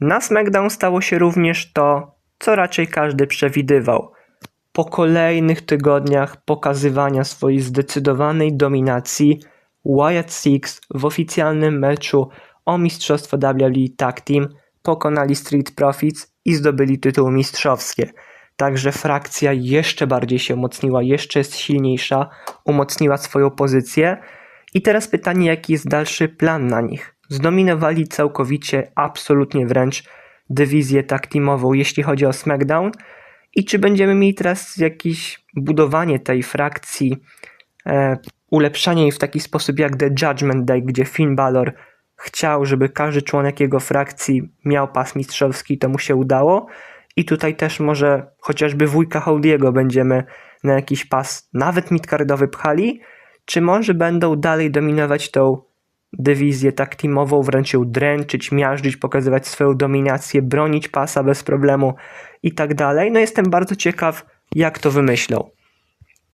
Na SmackDown stało się również to, co raczej każdy przewidywał. Po kolejnych tygodniach pokazywania swojej zdecydowanej dominacji, Wyatt Six w oficjalnym meczu o mistrzostwo WWE Tag Team pokonali Street Profits i zdobyli tytuły mistrzowskie. Także frakcja jeszcze bardziej się umocniła, jeszcze jest silniejsza, umocniła swoją pozycję. I teraz pytanie, jaki jest dalszy plan na nich? Zdominowali całkowicie, absolutnie wręcz dywizję tag teamową, jeśli chodzi o SmackDown. I czy będziemy mieli teraz jakieś budowanie tej frakcji, e, ulepszanie jej w taki sposób jak The Judgment Day, gdzie Finn Balor chciał, żeby każdy członek jego frakcji miał pas mistrzowski, to mu się udało. I tutaj też może chociażby wujka Howdiego będziemy na jakiś pas nawet midcardowy pchali, czy może będą dalej dominować tą dywizję tak teamową, wręcz ją dręczyć, miażdżyć, pokazywać swoją dominację, bronić pasa bez problemu i tak dalej. No jestem bardzo ciekaw, jak to wymyślą.